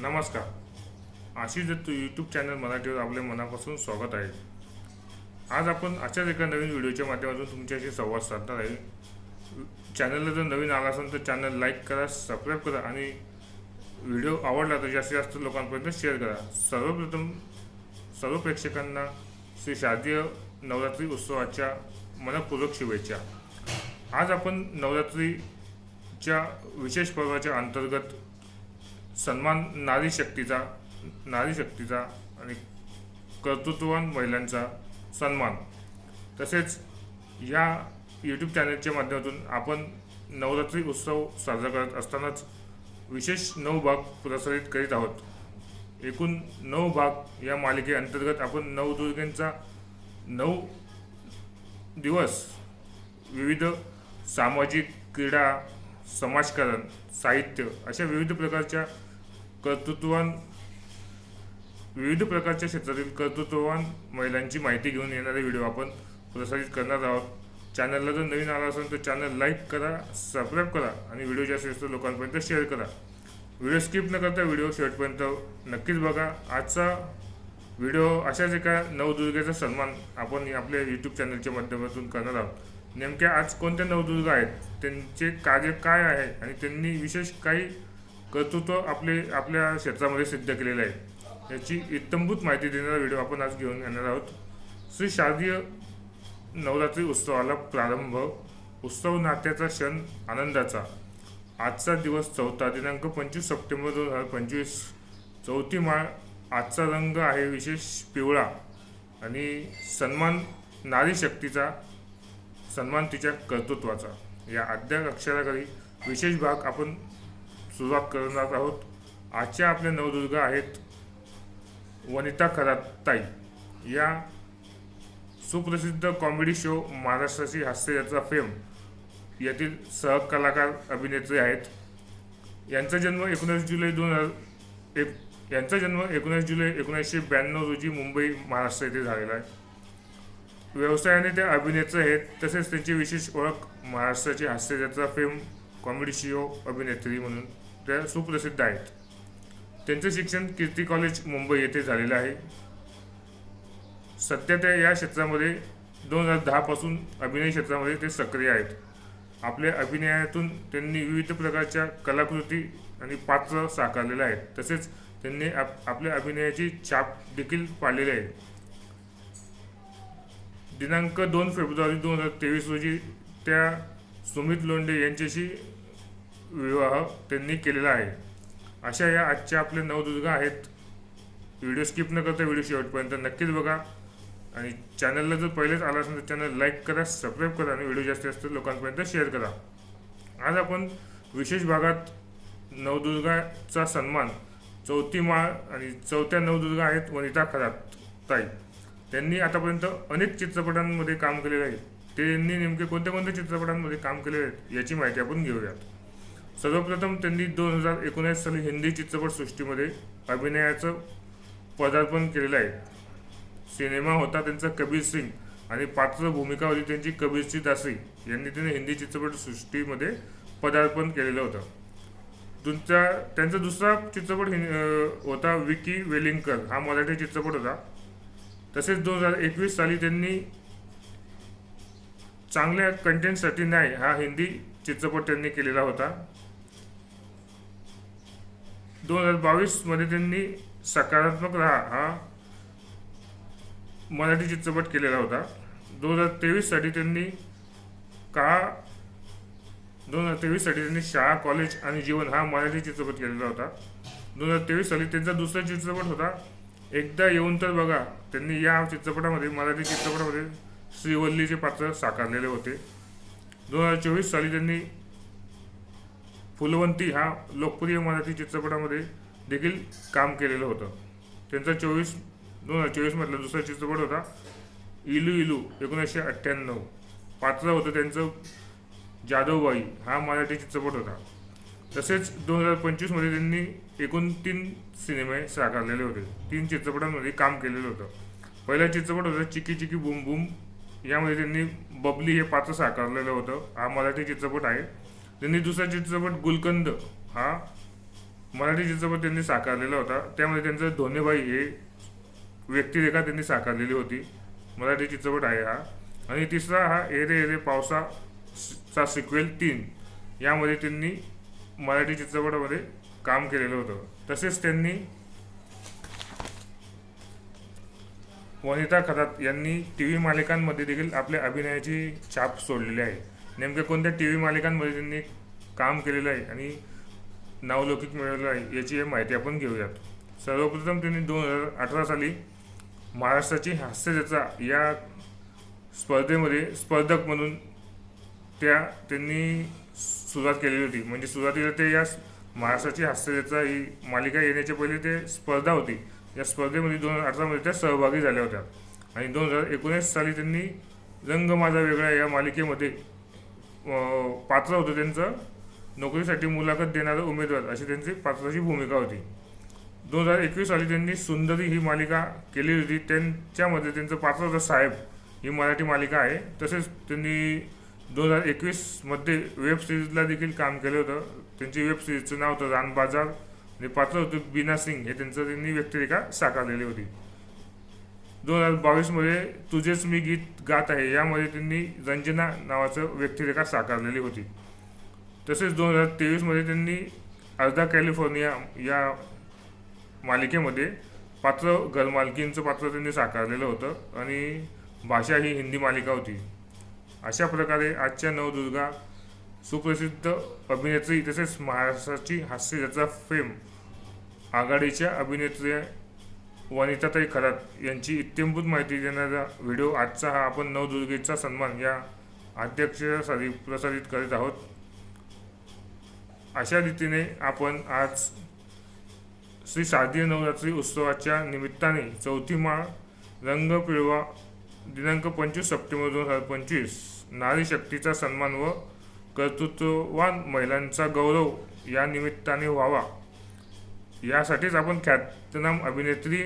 नमस्कार. Ashish Datta YouTube channel मराठीवर आपले मनापासून स्वागत आहे. आज आपण अशाच एका नवीन व्हिडिओच्या माध्यमातून तुमच्याशी संवाद साधणार आहे. चॅनलला जर नवीन आला असेल तर चॅनल लाईक करा सबस्क्राईब करा आणि व्हिडिओ आवडला तर जास्तीत जास्त लोकांपर्यंत शेअर करा. सर्वप्रथम सर्व प्रेक्षकांना श्री शारदीय नवरात्री उत्सवाच्या मनपूर्वक शुभेच्छा. आज आपण नवरात्रीच्या विशेष पर्वाच्या अंतर्गत सन्मान नारी शक्तीचा नारी शक्तीचा आणि कर्तृत्ववान महिलांचा सन्मान. तसेच या यूट्यूब चॅनलच्या माध्यमातून आपण नवरात्री उत्सव साजरा करत असतानाच विशेष नऊ भाग प्रसारित करीत आहोत. एकूण नऊ भाग या मालिकेअंतर्गत आपण नवदुर्गेंचा नऊ दिवस विविध सामाजिक क्रीडा समाजकारण साहित्य अशा विविध प्रकारच्या कर्तृत्ववान विविध प्रकारच्या क्षेत्रातील कर्तृत्ववान महिलांची माहिती घेऊन येणारे व्हिडिओ आपण प्रसारित करणार आहोत. चॅनलला जर नवीन आला असेल तर चॅनल लाईक करा सबस्क्राईब करा आणि व्हिडिओ जास्तीत जास्त लोकांपर्यंत शेअर करा. व्हिडिओ स्किप न करता व्हिडिओ शेवटपर्यंत नक्कीच बघा. आजचा व्हिडिओ अशाच एका नवदुर्गेचा सन्मान आपण आपल्या यूट्यूब चॅनलच्या माध्यमातून करणार आहोत. नेमक्या आज कोणत्या नवदुर्गा आहेत? त्यांचे कार्य काय आहे? आणि त्यांनी विशेष काही कर्तृत्व आपले आपल्या क्षेत्रामध्ये सिद्ध केलेलं आहे. याची इत्तंभूत माहिती देणारा व्हिडिओ आपण आज घेऊन येणार आहोत. श्री शारदीय नवरात्री उत्सवाला प्रारंभ उत्सव नात्याचा क्षण आनंदाचा. आजचा दिवस चौथा दिनांक पंचवीस सप्टेंबर दोन हजार पंचवीस. चौथी माळ आजचा रंग आहे विशेष पिवळा. आणि सन्मान नारी शक्तीचा सन्मान तिच्या कर्तृत्वाचा. या अध्या अक्षराखाली विशेष भाग आपण सुरुवात करणार आहोत. आजच्या आपल्या नवदुर्गा आहेत वनिता खराताई. या सुप्रसिद्ध कॉमेडी शो महाराष्ट्राची हास्ययात्रा फेम यातील सहकलाकार अभिनेत्री आहेत. यांचा जन्म एकोणीस जुलै दोन हजार एक यांचा जन्म एकोणीस जुलै एकोणीसशे ब्याण्णव रोजी मुंबई महाराष्ट्र येथे झालेला आहे. व्यवसायाने त्या अभिनेत्री आहेत तसेच त्यांची विशेष ओळख महाराष्ट्राची हास्यजत्रा फेम कॉमेडी शो अभिनेत्री म्हणून त्या सुप्रसिद्ध आहेत. त्यांचे शिक्षण कीर्ती कॉलेज मुंबई येथे झालेलं आहे. सध्या त्या या क्षेत्रामध्ये दोन हजार दहापासून अभिनय क्षेत्रामध्ये ते सक्रिय आहेत. आपल्या अभिनयातून त्यांनी विविध प्रकारच्या कलाकृती आणि पात्र साकारलेल्या आहेत. तसेच त्यांनी आप आपल्या अभिनयाची छाप देखील पाडलेली आहे. दिनांक दोन फेब्रुवारी दोन हजार तेवीस रोजी त्या सुमित लोंढे यांच्याशी विवाह त्यांनी केलेला आहे. अशा या आजच्या आपल्या नवदुर्गा आहेत. व्हिडिओ स्किप न करता व्हिडिओ शेवटपर्यंत नक्कीच बघा. आणि चॅनलला जर पहिलेच आला असेल तर चॅनल लाईक करा सबस्क्राईब करा आणि व्हिडिओ जास्तीत जास्त लोकांपर्यंत शेअर करा. आज आपण विशेष भागात नवदुर्गाचा सन्मान चौथी माळ आणि चौथ्या नवदुर्गा आहेत वनिता खरात ताई. त्यांनी आतापर्यंत अनेक चित्रपटांमध्ये काम केलेले आहे. त्यांनी नेमके कोणत्या कोणत्या चित्रपटांमध्ये काम केलेले आहेत याची माहिती आपण घेऊयात. सर्वप्रथम त्यांनी दोन हजार एकोणीस साली हिंदी चित्रपटसृष्टीमध्ये अभिनयाचं पदार्पण केलेलं आहे. सिनेमा होता त्यांचा कबीर सिंग आणि पात्र भूमिका होती त्यांची कबीरची दासी यांनी त्यांनी हिंदी चित्रपटसृष्टीमध्ये पदार्पण केलेलं होतं. तुमचा त्यांचा दुसरा चित्रपट हिं- होता विकी वेलिंगकर. हा मराठी चित्रपट होता. तसेच दोन हजार एकवीस साली त्यांनी चांगल्या कंटेंटसाठी नाही हा हिंदी चित्रपट त्यांनी केलेला होता. दोन हजार बावीसमध्ये त्यांनी सकारात्मक राहा हा मराठी चित्रपट केलेला होता. दोन हजार तेवीससाठी त्यांनी का दोन हजार तेवीससाठी त्यांनी शाळा कॉलेज आणि जीवन हा मराठी चित्रपट केलेला होता. दोन हजार तेवीस साली त्यांचा दुसरा चित्रपट होता. एकदा येऊन तर बघा त्यांनी या चित्रपटामध्ये मराठी चित्रपटामध्ये श्रीवल्लीचे पात्र साकारलेले होते. दोन हजार चोवीस साली त्यांनी फुलवंती हा लोकप्रिय मराठी चित्रपटामध्ये देखील काम केलेलं होतं. त्यांचा चोवीस दोन हजार चोवीसमधला दुसरा चित्रपट होता इलू इलू एकोणीसशे अठ्ठ्याण्णव. पात्र होतं त्यांचं जाधवबाई हा मराठी चित्रपट होता. तसेच दोन हजार पंचवीसमध्ये त्यांनी एकूण तीन सिनेमे साकारलेले होते. तीन चित्रपटांमध्ये काम केलेलं होतं. पहिला चित्रपट होता चिकी चिकी बुम बुम. यामध्ये त्यांनी बबली हे पात्र साकारलेलं होतं. हा मराठी चित्रपट आहे. त्यांनी दुसरा चित्रपट गुलकंद हा मराठी चित्रपट त्यांनी साकारलेला होता. त्यामध्ये त्यांचं धोनेबाई हे व्यक्तिरेखा त्यांनी साकारलेली होती. मराठी चित्रपट आहे हा. आणि तिसरा हा एरे एरे पावसा चा सिक्वेल तीन. यामध्ये त्यांनी मराठी चित्रपटामध्ये काम केलेलं होतं. तसेच त्यांनी वनिता खरात यांनी टी व्ही मालिकांमध्ये देखील आपल्या अभिनयाची छाप सोडलेली आहे. नेमक्या कोणत्या टी व्ही मालिकांमध्ये त्यांनी काम केलेलं आहे आणि नावलौकिक मिळवलं आहे याची माहिती आपण घेऊयात. सर्वप्रथम त्यांनी दोन हजार अठरा साली महाराष्ट्राची हास्यजत्रा या स्पर्धेमध्ये स्पर्धक म्हणून त्या त्यांनी सुरुवात केलेली होती. म्हणजे सुरुवातीला ते या महाराष्ट्राची हास्यजत्रा ही मालिका येण्याच्या पहिले ते स्पर्धा होती. या स्पर्धेमध्ये दोन हजार अठरामध्ये त्या सहभागी झाल्या होत्या. आणि दोन हजार एकोणीस साली त्यांनी रंग माझा वेगळा या मालिकेमध्ये पात्र होतं त्यांचं. नोकरीसाठी मुलाखत देणारा उमेदवार अशी त्यांची पात्राची भूमिका होती. दोन हजार एकवीस साली त्यांनी सुंदरी ही मालिका केली होती. त्यांच्यामध्ये त्यांचं पात्र होतं साहेब ही मराठी मालिका आहे. तसेच त्यांनी दोन हजार एकवीसमध्ये वेब सिरीजला देखील काम केलं होतं. त्यांची वेब सिरीजचं नाव होतं रान बाजार. आणि पात्र होतं बीना सिंग. हे त्यांचं त्यांनी व्यक्तिरेखा साकारलेली होती. दोन हजार बावीसमध्ये तुझेच मी गीत गात आहे. यामध्ये त्यांनी रंजना नावाचं व्यक्तिरेखा साकारलेली होती. तसेच दोन हजार तेवीसमध्ये त्यांनी अर्धा कॅलिफोर्निया या मालिकेमध्ये पात्र घरमालकींचं पात्र त्यांनी साकारलेलं होतं आणि भाषा ही हिंदी मालिका होती. अशा प्रकारे आजच्या नवदुर्गा सुप्रसिद्ध अभिनेत्री तसेच महाराष्ट्राची हास्यजत्रा फेम आघाडीच्या अभिनेत्री वनिताताई खरात यांची इत्यंभूत माहिती देणारा व्हिडिओ आजचा हा आपण नवदुर्गेचा सन्मान या अध्यक्षासाठी प्रसारित करीत आहोत. अशा रीतीने आपण आज श्री शारदीय नवरात्री उत्सवाच्या निमित्ताने चौथी माळ रंग पिळवा दिनांक पंचवीस सप्टेंबर दोन हजार पंचवीस नारी शक्तीचा सन्मान व कर्तृत्ववान महिलांचा गौरव या निमित्ताने व्हावा. यासाठीच आपण ख्यातनाम अभिनेत्री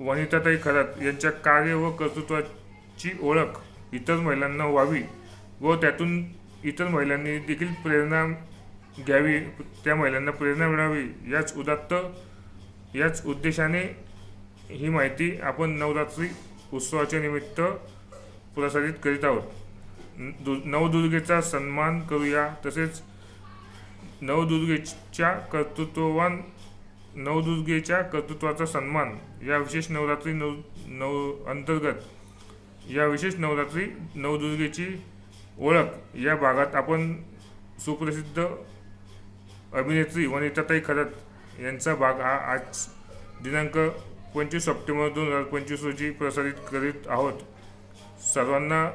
वनिताताई खरात यांच्या कार्य व कर्तृत्वाची ओळख इतर महिलांना व्हावी व त्यातून इतर महिलांनी देखील प्रेरणा घ्यावी त्या महिलांना प्रेरणा मिळावी याच उदात्त याच उद्देशाने ही माहिती आपण नवरात्री उत्सवाच्या निमित्त प्रसारित करीत आहोत. न- दु नवदुर्गेचा सन्मान करूया तसेच नवदुर्गेच्या कर्तृत्ववान नवदुर्गेच्या कर्तृत्वाचा सन्मान या विशेष नवरात्री नव नव अंतर्गत या विशेष नवरात्री नवदुर्गेची ओळख या भागात आपण सुप्रसिद्ध अभिनेत्री वनिताताई खरत यांचा भाग हा आज दिनांक पंचवीस सप्टेंबर दोन हजार पंचवीस रोजी प्रसारित करीत आहोत. सर्वांना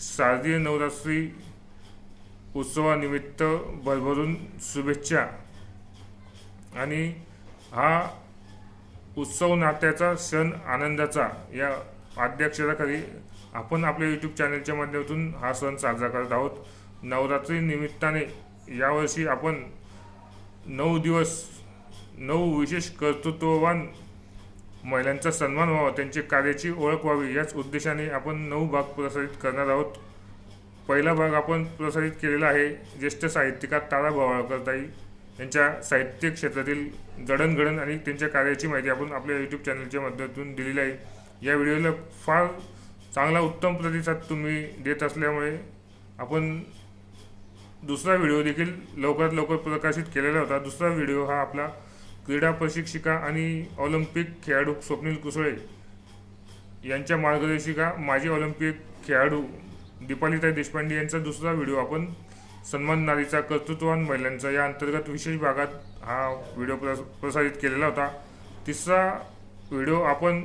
शारदीय नवरात्री उत्सवानिमित्त भरभरून शुभेच्छा. आणि हा उत्सव नात्याचा सण आनंदाचा या आद्याक्षराखाली आपण आपल्या यूट्यूब चॅनलच्या माध्यमातून हा सण साजरा करत आहोत. नवरात्री निमित्ताने यावर्षी आपण नऊ दिवस नऊ विशेष कर्तृत्ववान महिलांचा सन्मान व्हावा त्यांची कार्याची ओळख व्हावी याच उद्देशाने आपण नऊ भाग प्रसारित करणार आहोत. पहिला भाग आपण प्रसारित केलेला आहे ज्येष्ठ साहित्यिका तारा भवाळकरताई यांच्या साहित्य क्षेत्रातील जडणघडण आणि त्यांच्या कार्याची माहिती आपण आपल्या यूट्यूब चॅनलच्या माध्यमातून दिलेली आहे. या व्हिडिओला फार चांगला उत्तम प्रतिसाद तुम्ही देत असल्यामुळे आपण दुसरा व्हिडिओ देखील लवकरात लवकर प्रकाशित केलेला होता. दुसरा व्हिडिओ हा आपला क्रीडा प्रशिक्षिका आणि ऑलिम्पिक खेळाडू स्वप्नील कुसळे यांच्या मार्गदर्शिका माजी ऑलिम्पिक खेळाडू दीपालीताई देशपांडे यांचा दुसरा व्हिडिओ आपण सन्मान नारीचा कर्तृत्ववान महिलांचा या अंतर्गत विशेष भागात हा व्हिडिओ प्रस प्रसारित केलेला होता. तिसरा व्हिडिओ आपण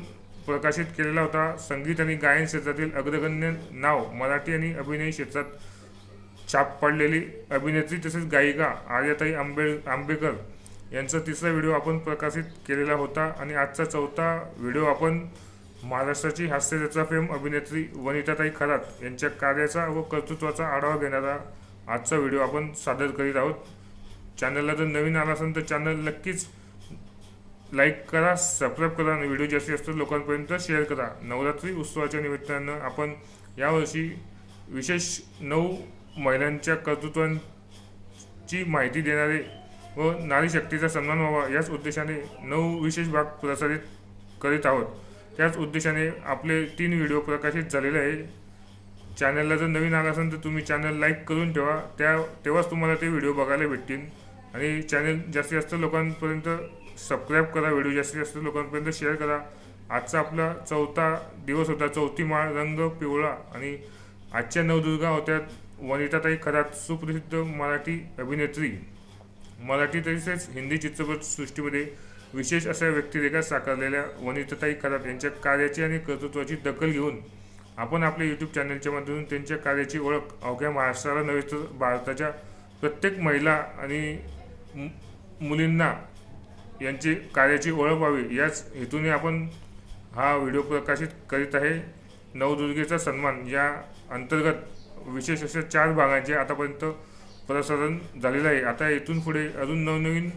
प्रकाशित केलेला होता संगीत आणि गायन क्षेत्रातील अग्रगण्य नाव मराठी आणि अभिनय क्षेत्रात छाप पडलेली अभिनेत्री तसेच गायिका आर्याताई आंबे आंबेकर यांचा तिसरा व्हिडिओ आपण प्रकाशित केलेला होता आणि आजचा चौथा व्हिडिओ आपण महाराष्ट्राची हास्यजत्रा फेम अभिनेत्री वनिताताई खरात यांच्या कार्याचा व कर्तृत्वाचा आढावा घेणारा आजचा व्हिडिओ आपण सादर करीत आहोत. चॅनलला जर नवीन आला असेल तर चॅनल नक्कीच लाईक करा सबस्क्राईब करा आणि व्हिडिओ जास्तीत जास्त लोकांपर्यंत शेअर करा. नवरात्री उत्सवाच्या निमित्तानं आपण यावर्षी विशेष नऊ महिलांच्या कर्तृत्वांची माहिती देणारे व नारी शक्तीचा सन्मान व्हावा याच उद्देशाने नऊ विशेष भाग प्रसारित करीत आहोत. त्याच उद्देशाने आपले तीन व्हिडिओ प्रकाशित झालेले आहे चॅनलला जर नवीन आला असेल तर तुम्ही चॅनल लाईक करून ठेवा. त्या तेव्हाच तुम्हाला ते व्हिडिओ बघायला भेटतील. आणि चॅनल जास्तीत जास्त लोकांपर्यंत सबस्क्राईब करा. व्हिडिओ जास्तीत जास्त लोकांपर्यंत शेअर करा. आजचा आपला चौथा दिवस होता. चौथी माळ रंग पिवळा आणि आजच्या नवदुर्गा होत्या वनिताताई खरात सुप्रसिद्ध मराठी अभिनेत्री. मराठी तसेच हिंदी चित्रपटसृष्टीमध्ये विशेष अशा व्यक्तिरेखा साकारलेल्या वनिताताई खरात यांच्या कार्याची आणि कर्तृत्वाची दखल घेऊन आपण आपल्या यूट्यूब चॅनलच्या माध्यमातून त्यांच्या कार्याची ओळख अवघ्या महाराष्ट्राला नव्हे तर भारताच्या प्रत्येक महिला आणि मुलींना यांची कार्याची ओळख व्हावी याच हेतूने आपण हा व्हिडिओ प्रकाशित करीत आहे. नवदुर्गेचा सन्मान या अंतर्गत विशेष अशा चार भागांचे आतापर्यंत प्रसारण झालेलं आहे. आता इथून पुढे अजून नवनवीन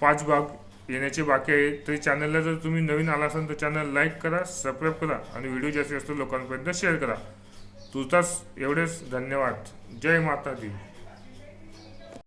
पाच भाग येण्याचे बाकी आहे. तरी चॅनलला जर तुम्ही नवीन आला असाल तर चॅनल लाईक करा सबस्क्राईब करा आणि व्हिडिओ जास्तीत जास्त लोकांपर्यंत शेअर करा. तुर्तास एवढेच धन्यवाद. जय माता दी.